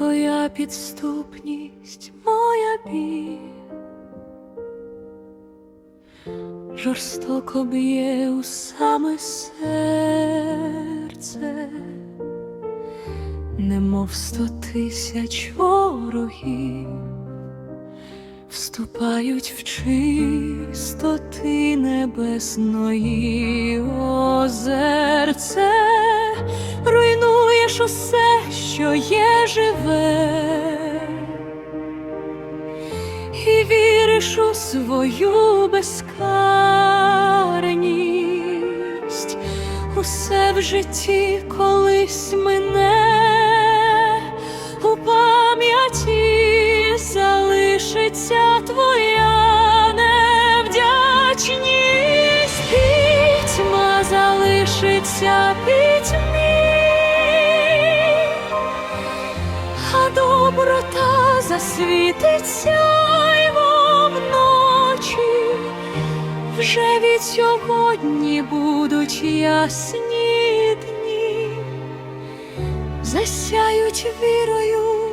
моя підступність, моя біль. Жорстоко б'є у саме серце, немов сто тисяч ворогів вступають в чистоти небесної. Озерце, руйнуєш усе, що є живе, і віриш у свою безкарність, усе в житті колись мине. У пам'яті залишиться твоя залишиться доброта засвітиться вночі. Вже від сьогодні будуть ясні дні засяють вірою.